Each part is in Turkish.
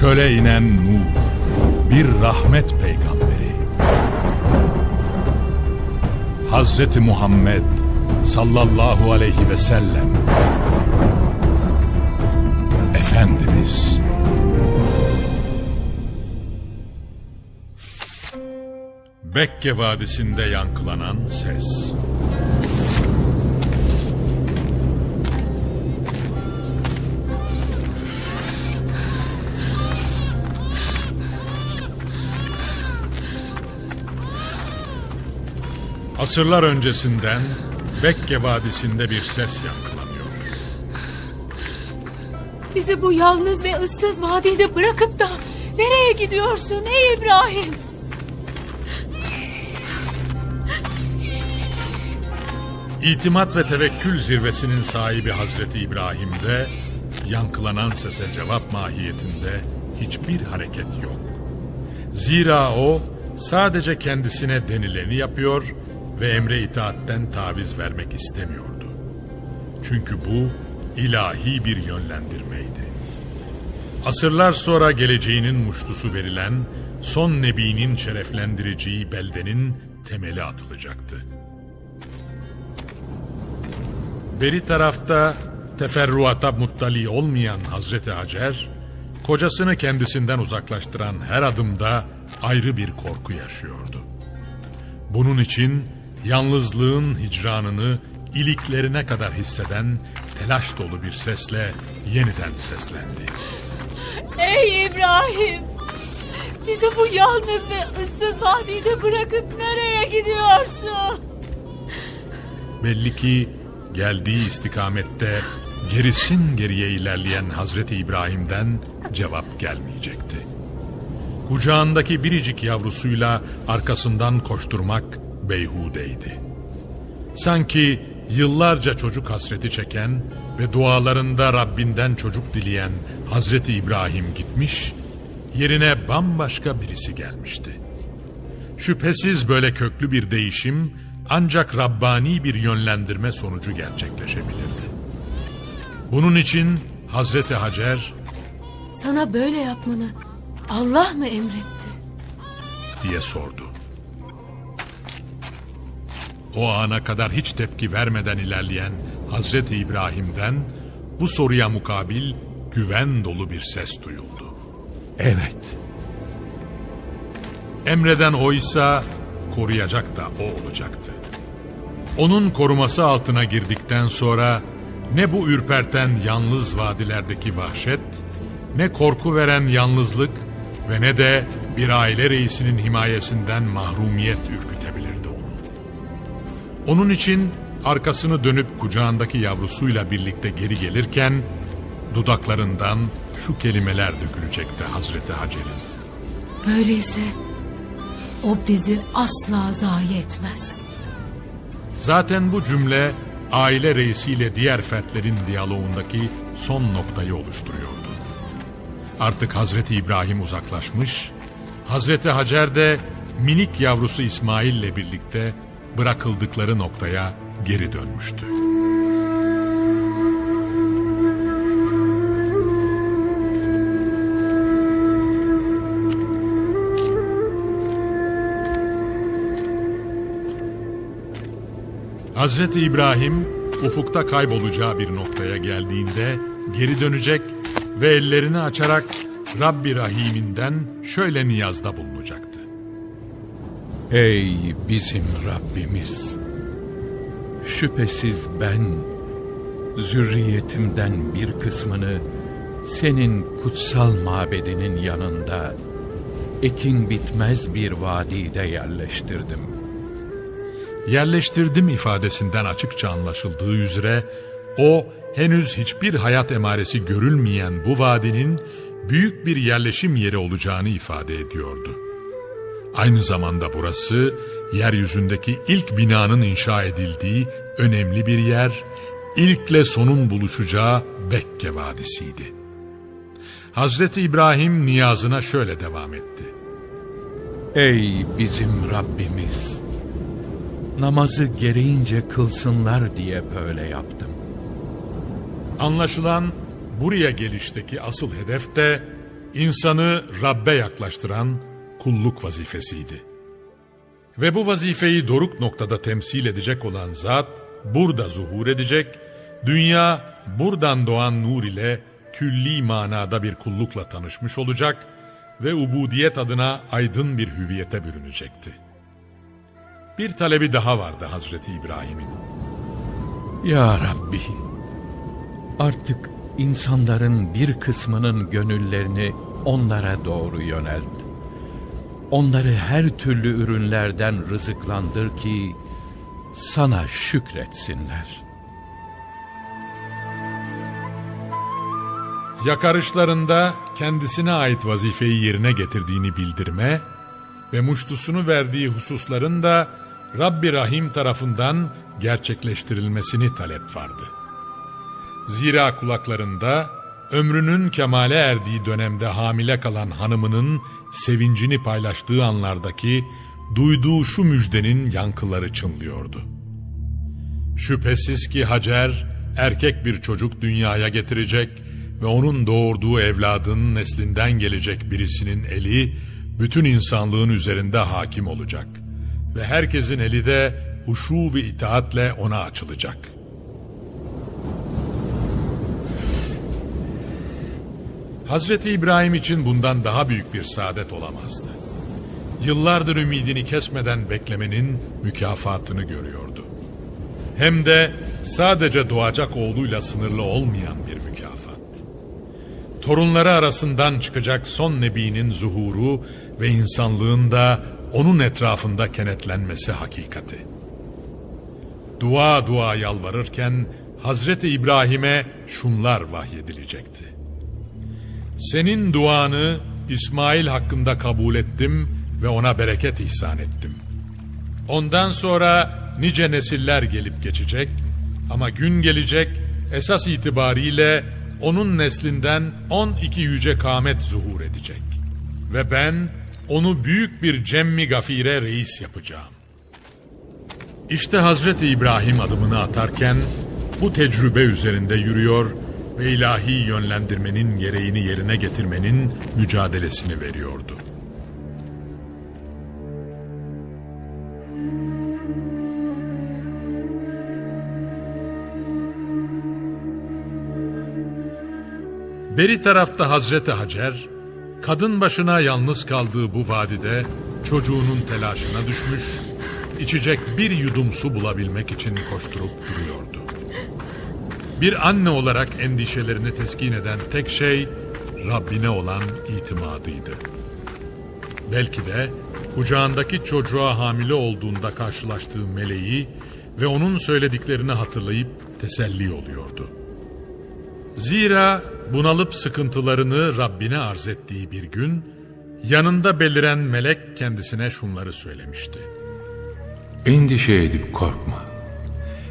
çöle inen nur, bir rahmet peygamberi. Hazreti Muhammed sallallahu aleyhi ve sellem Efendimiz Bekke Vadisi'nde yankılanan ses Asırlar öncesinden Bekke Vadisi'nde bir ses yankılanıyor. Bizi bu yalnız ve ıssız vadide bırakıp da nereye gidiyorsun ey İbrahim? İtimat ve tevekkül zirvesinin sahibi Hazreti İbrahim'de yankılanan sese cevap mahiyetinde hiçbir hareket yok. Zira o sadece kendisine denileni yapıyor ve emre itaatten taviz vermek istemiyordu. Çünkü bu ilahi bir yönlendirmeydi. Asırlar sonra geleceğinin muştusu verilen son nebinin şereflendireceği beldenin temeli atılacaktı. Beri tarafta teferruata muttali olmayan Hazreti Hacer, kocasını kendisinden uzaklaştıran her adımda ayrı bir korku yaşıyordu. Bunun için yalnızlığın hicranını iliklerine kadar hisseden telaş dolu bir sesle yeniden seslendi. Ey İbrahim! Bizi bu yalnız ve ıssız vadide bırakıp nereye gidiyorsun? Belli ki geldiği istikamette gerisin geriye ilerleyen Hazreti İbrahim'den cevap gelmeyecekti. Kucağındaki biricik yavrusuyla arkasından koşturmak beyhudeydi. Sanki yıllarca çocuk hasreti çeken ve dualarında Rabbinden çocuk dileyen Hazreti İbrahim gitmiş, yerine bambaşka birisi gelmişti. Şüphesiz böyle köklü bir değişim ancak Rabbani bir yönlendirme sonucu gerçekleşebilirdi. Bunun için Hazreti Hacer Sana böyle yapmanı Allah mı emretti? diye sordu. O ana kadar hiç tepki vermeden ilerleyen Hazreti İbrahim'den bu soruya mukabil güven dolu bir ses duyuldu. Evet. Emreden oysa koruyacak da o olacaktı. Onun koruması altına girdikten sonra ne bu ürperten yalnız vadilerdeki vahşet, ne korku veren yalnızlık ve ne de bir aile reisinin himayesinden mahrumiyet ürkütebilirdi onu. Onun için arkasını dönüp kucağındaki yavrusuyla birlikte geri gelirken dudaklarından şu kelimeler dökülecekti Hazreti Hacer'in. Öyleyse o bizi asla zayi etmez. Zaten bu cümle aile reisiyle diğer fertlerin diyaloğundaki son noktayı oluşturuyordu. Artık Hazreti İbrahim uzaklaşmış, Hazreti Hacer de minik yavrusu İsmail ile birlikte bırakıldıkları noktaya geri dönmüştü. Hazreti İbrahim ufukta kaybolacağı bir noktaya geldiğinde geri dönecek ve ellerini açarak Rabbi Rahim'inden şöyle niyazda bulunacaktı. Ey bizim Rabbimiz! Şüphesiz ben zürriyetimden bir kısmını senin kutsal mabedinin yanında ekin bitmez bir vadide yerleştirdim. Yerleştirdim ifadesinden açıkça anlaşıldığı üzere o henüz hiçbir hayat emaresi görülmeyen bu vadinin büyük bir yerleşim yeri olacağını ifade ediyordu. Aynı zamanda burası yeryüzündeki ilk binanın inşa edildiği önemli bir yer, ilkle sonun buluşacağı Bekke Vadisi'ydi. Hazreti İbrahim niyazına şöyle devam etti. Ey bizim Rabbimiz! Namazı gereğince kılsınlar diye böyle yaptım. Anlaşılan buraya gelişteki asıl hedef de insanı Rabbe yaklaştıran kulluk vazifesiydi. Ve bu vazifeyi doruk noktada temsil edecek olan zat burada zuhur edecek, dünya buradan doğan nur ile külli manada bir kullukla tanışmış olacak ve ubudiyet adına aydın bir hüviyete bürünecekti. Bir talebi daha vardı Hazreti İbrahim'in. Ya Rabbi! Artık insanların bir kısmının gönüllerini onlara doğru yönelt. Onları her türlü ürünlerden rızıklandır ki sana şükretsinler. Yakarışlarında kendisine ait vazifeyi yerine getirdiğini bildirme ve muştusunu verdiği hususların da Rabbi Rahim tarafından gerçekleştirilmesini talep vardı. Zira kulaklarında ömrünün kemale erdiği dönemde hamile kalan hanımının sevincini paylaştığı anlardaki duyduğu şu müjdenin yankıları çınlıyordu. Şüphesiz ki Hacer erkek bir çocuk dünyaya getirecek ve onun doğurduğu evladın neslinden gelecek birisinin eli bütün insanlığın üzerinde hakim olacak ve herkesin eli de huşu ve itaatle ona açılacak. Hazreti İbrahim için bundan daha büyük bir saadet olamazdı. Yıllardır ümidini kesmeden beklemenin mükafatını görüyordu. Hem de sadece doğacak oğluyla sınırlı olmayan bir mükafat. Torunları arasından çıkacak son nebinin zuhuru ve insanlığın da onun etrafında kenetlenmesi hakikati. Dua dua yalvarırken Hazreti İbrahim'e şunlar vahyedilecekti. Senin duanı İsmail hakkında kabul ettim ve ona bereket ihsan ettim. Ondan sonra nice nesiller gelip geçecek ama gün gelecek esas itibariyle onun neslinden 12 yüce kâmet zuhur edecek. Ve ben onu büyük bir cemmi gafire reis yapacağım. İşte Hazreti İbrahim adımını atarken bu tecrübe üzerinde yürüyor ve ilahi yönlendirmenin gereğini yerine getirmenin mücadelesini veriyordu. Beri tarafta Hazreti Hacer, kadın başına yalnız kaldığı bu vadide çocuğunun telaşına düşmüş, içecek bir yudum su bulabilmek için koşturup duruyordu. Bir anne olarak endişelerini teskin eden tek şey Rabbine olan itimadıydı. Belki de kucağındaki çocuğa hamile olduğunda karşılaştığı meleği ve onun söylediklerini hatırlayıp teselli oluyordu. Zira bunalıp sıkıntılarını Rabbine arz ettiği bir gün yanında beliren melek kendisine şunları söylemişti. Endişe edip korkma.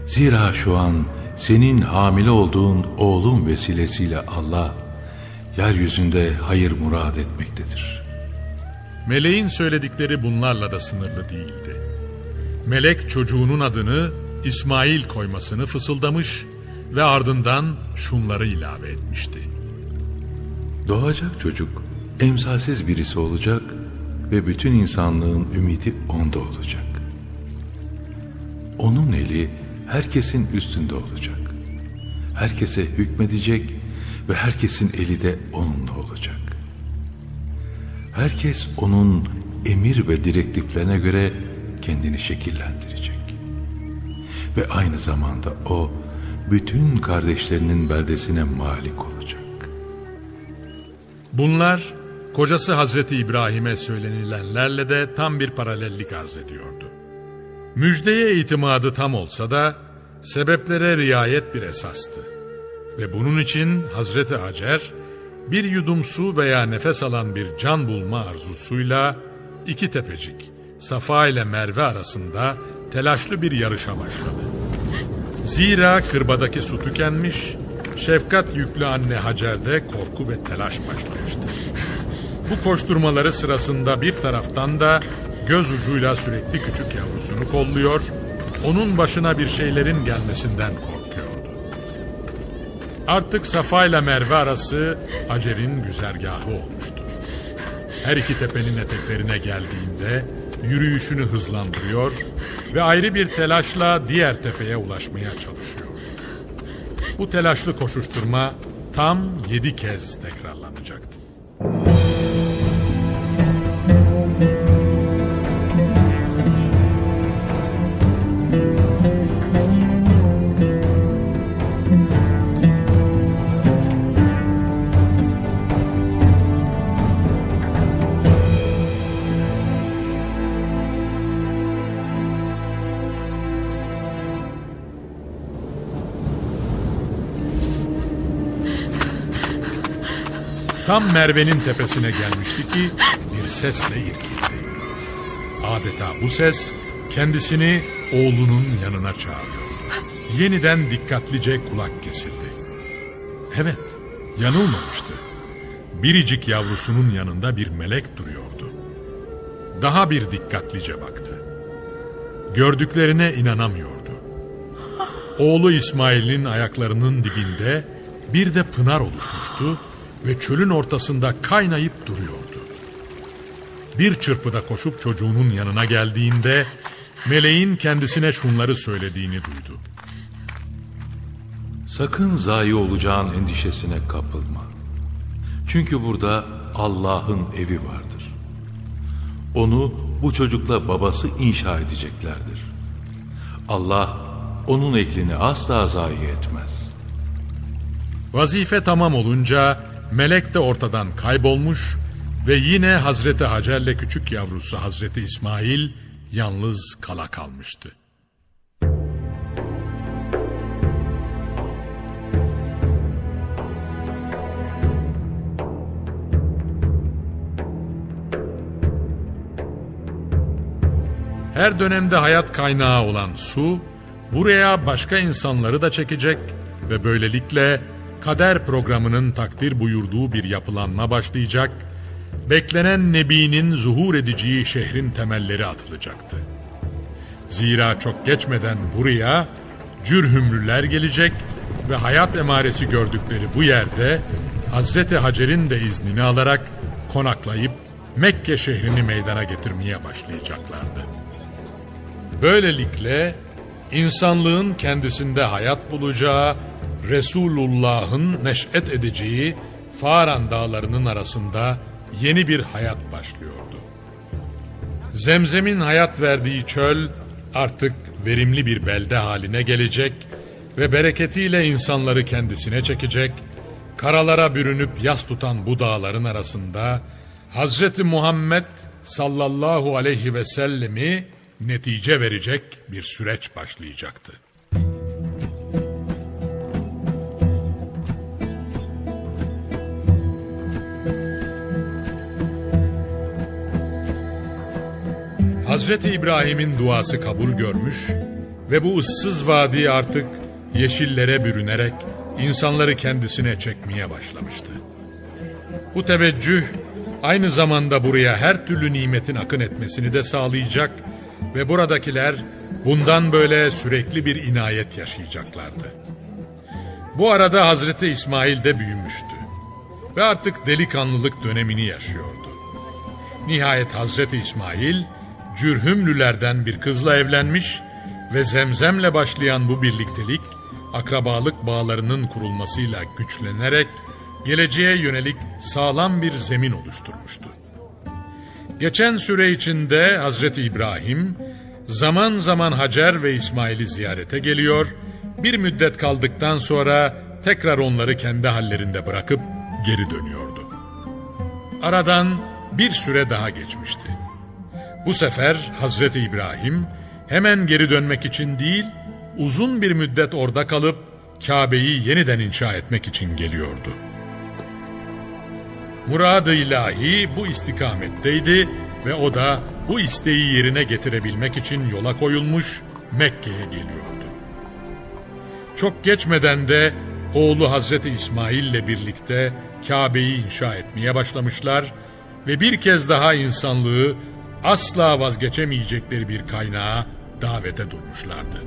Zira şu an senin hamile olduğun oğlun vesilesiyle Allah yeryüzünde hayır murad etmektedir. Meleğin söyledikleri bunlarla da sınırlı değildi. Melek çocuğunun adını İsmail koymasını fısıldamış ve ardından şunları ilave etmişti. Doğacak çocuk emsalsiz birisi olacak ve bütün insanlığın ümidi onda olacak. Onun eli herkesin üstünde olacak. Herkese hükmedecek ve herkesin eli de onunla olacak. Herkes onun emir ve direktiflerine göre kendini şekillendirecek. Ve aynı zamanda o bütün kardeşlerinin beldesine malik olacak. Bunlar kocası Hazreti İbrahim'e söylenilenlerle de tam bir paralellik arz ediyordu. Müjdeye itimadı tam olsa da sebeplere riayet bir esastı. Ve bunun için Hazreti Hacer bir yudum su veya nefes alan bir can bulma arzusuyla iki tepecik Safa ile Merve arasında telaşlı bir yarışa başladı. Zira kırbadaki su tükenmiş, şefkat yüklü anne Hacer'de korku ve telaş başlamıştı. Bu koşturmaları sırasında bir taraftan da göz ucuyla sürekli küçük yavrusunu kolluyor, onun başına bir şeylerin gelmesinden korkuyordu. Artık Safa ile Merve arası Hacer'in güzergahı olmuştu. Her iki tepenin eteklerine geldiğinde yürüyüşünü hızlandırıyor ve ayrı bir telaşla diğer tepeye ulaşmaya çalışıyor. Bu telaşlı koşuşturma tam yedi kez tekrarlanacaktı. Tam Merve'nin tepesine gelmişti ki bir sesle irkildi. Adeta bu ses kendisini oğlunun yanına çağırdı. Yeniden dikkatlice kulak kesildi. Evet, yanılmamıştı. Biricik yavrusunun yanında bir melek duruyordu. Daha bir dikkatlice baktı. Gördüklerine inanamıyordu. Oğlu İsmail'in ayaklarının dibinde bir de pınar oluşmuştu ve çölün ortasında kaynayıp duruyordu. Bir çırpıda koşup çocuğunun yanına geldiğinde meleğin kendisine şunları söylediğini duydu. Sakın zayi olacağın endişesine kapılma. Çünkü burada Allah'ın evi vardır. Onu bu çocukla babası inşa edeceklerdir. Allah onun ehlini asla zayi etmez. Vazife tamam olunca melek de ortadan kaybolmuş ve yine Hazreti Hacer'le küçük yavrusu Hazreti İsmail yalnız kala kalmıştı. Her dönemde hayat kaynağı olan su, buraya başka insanları da çekecek ve böylelikle kader programının takdir buyurduğu bir yapılanma başlayacak, beklenen Nebi'nin zuhur edeceği şehrin temelleri atılacaktı. Zira çok geçmeden buraya cürhümlüler gelecek ve hayat emaresi gördükleri bu yerde Hazreti Hacer'in de iznini alarak konaklayıp Mekke şehrini meydana getirmeye başlayacaklardı. Böylelikle insanlığın kendisinde hayat bulacağı, Resulullah'ın neş'et edeceği Faran dağlarının arasında yeni bir hayat başlıyordu. Zemzem'in hayat verdiği çöl artık verimli bir belde haline gelecek ve bereketiyle insanları kendisine çekecek, karalara bürünüp yas tutan bu dağların arasında Hazreti Muhammed sallallahu aleyhi ve sellemi netice verecek bir süreç başlayacaktı. Hazreti İbrahim'in duası kabul görmüş ve bu ıssız vadi artık yeşillere bürünerek insanları kendisine çekmeye başlamıştı. Bu teveccüh aynı zamanda buraya her türlü nimetin akın etmesini de sağlayacak ve buradakiler bundan böyle sürekli bir inayet yaşayacaklardı. Bu arada Hazreti İsmail de büyümüştü ve artık delikanlılık dönemini yaşıyordu. Nihayet Hazreti İsmail Cürhümlülerden bir kızla evlenmiş ve Zemzem'le başlayan bu birliktelik akrabalık bağlarının kurulmasıyla güçlenerek geleceğe yönelik sağlam bir zemin oluşturmuştu. Geçen süre içinde Hazreti İbrahim zaman zaman Hacer ve İsmail'i ziyarete geliyor, bir müddet kaldıktan sonra tekrar onları kendi hallerinde bırakıp geri dönüyordu. Aradan bir süre daha geçmişti. Bu sefer Hazreti İbrahim hemen geri dönmek için değil, uzun bir müddet orada kalıp Kabe'yi yeniden inşa etmek için geliyordu. Murad-ı ilahi bu istikametteydi ve o da bu isteği yerine getirebilmek için yola koyulmuş Mekke'ye geliyordu. Çok geçmeden de oğlu Hazreti İsmail ile birlikte Kabe'yi inşa etmeye başlamışlar ve bir kez daha insanlığı asla vazgeçemeyecekleri bir kaynağa davete durmuşlardı.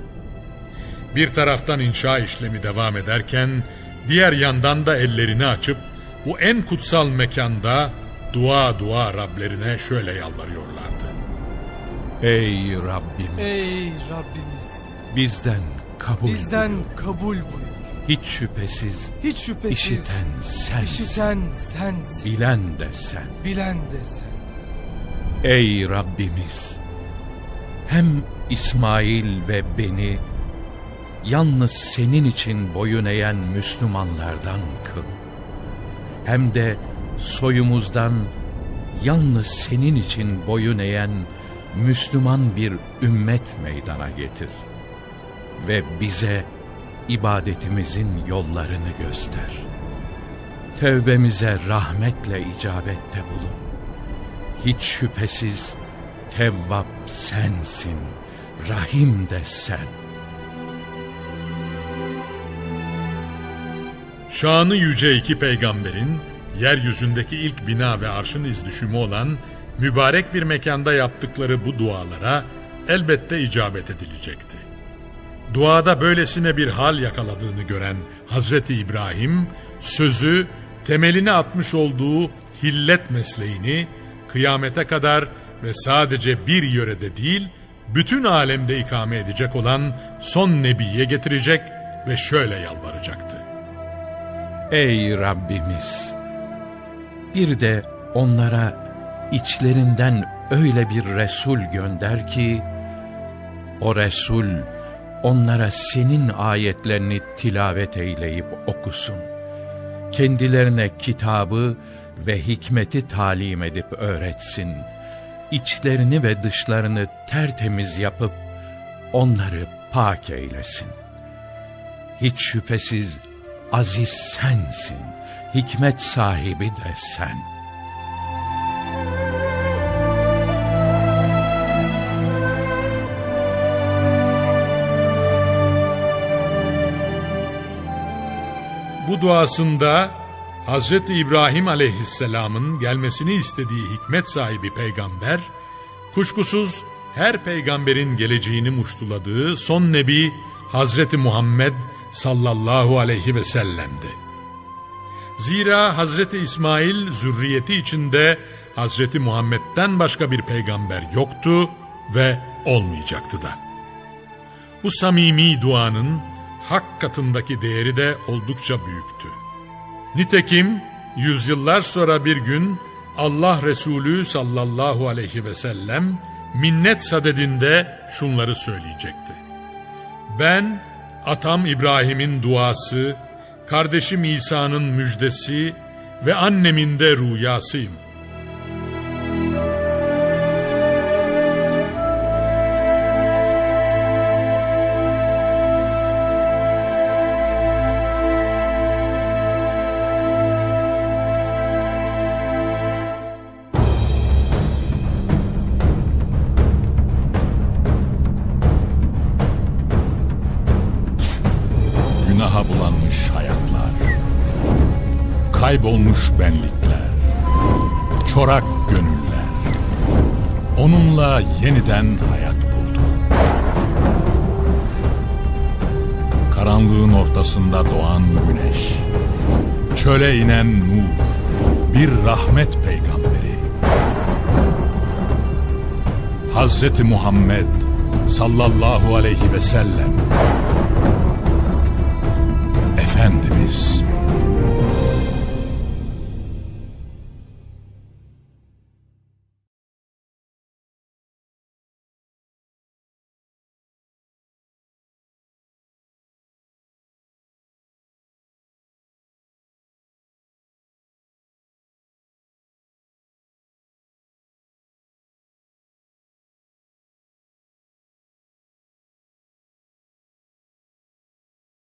Bir taraftan inşa işlemi devam ederken diğer yandan da ellerini açıp bu en kutsal mekanda dua dua Rablerine şöyle yalvarıyorlardı. Ey Rabbimiz Ey Rabbimiz bizden kabul bizden buyur. kabul buyur. Hiç şüphesiz Hiç şüphesiz işiten sensin. işiten sensin. Bilen de sen. Bilen de sen. Ey Rabbimiz! Hem İsmail ve beni yalnız senin için boyun eğen Müslümanlardan kıl. Hem de soyumuzdan yalnız senin için boyun eğen Müslüman bir ümmet meydana getir. Ve bize ibadetimizin yollarını göster. Tevbemize rahmetle icabette bulun. Hiç şüphesiz Tevvap sensin, Rahim de sen. Şanı yüce iki peygamberin yeryüzündeki ilk bina ve arşın izdüşümü olan mübarek bir mekanda yaptıkları bu dualara elbette icabet edilecekti. Duada böylesine bir hal yakaladığını gören Hazreti İbrahim sözü temelini atmış olduğu hillet mesleğini kıyamete kadar ve sadece bir yörede değil bütün alemde ikame edecek olan son nebiye getirecek ve şöyle yalvaracaktı. Ey Rabbimiz! Bir de onlara içlerinden öyle bir Resul gönder ki, o Resul onlara senin ayetlerini tilavet eyleyip okusun. Kendilerine kitabı ve hikmeti talim edip öğretsin. İçlerini ve dışlarını tertemiz yapıp onları pak eylesin. Hiç şüphesiz aziz sensin, hikmet sahibi de sen. Bu duasında Hazreti İbrahim aleyhisselamın gelmesini istediği hikmet sahibi peygamber, kuşkusuz her peygamberin geleceğini muştuladığı son nebi Hazreti Muhammed sallallahu aleyhi ve sellem'di. Zira Hazreti İsmail zürriyeti içinde Hazreti Muhammed'den başka bir peygamber yoktu ve olmayacaktı da. Bu samimi duanın hak katındaki değeri de oldukça büyüktü. Nitekim yüzyıllar sonra bir gün Allah Resulü sallallahu aleyhi ve sellem minnet sadedinde şunları söyleyecekti. Ben atam İbrahim'in duası, kardeşim İsa'nın müjdesi ve annemin de rüyasıyım. Kaybolmuş benlikler. Çorak gönüller. Onunla yeniden hayat buldu. Karanlığın ortasında doğan güneş. Çöle inen nur. Bir rahmet peygamberi. Hazreti Muhammed sallallahu aleyhi ve sellem Efendimiz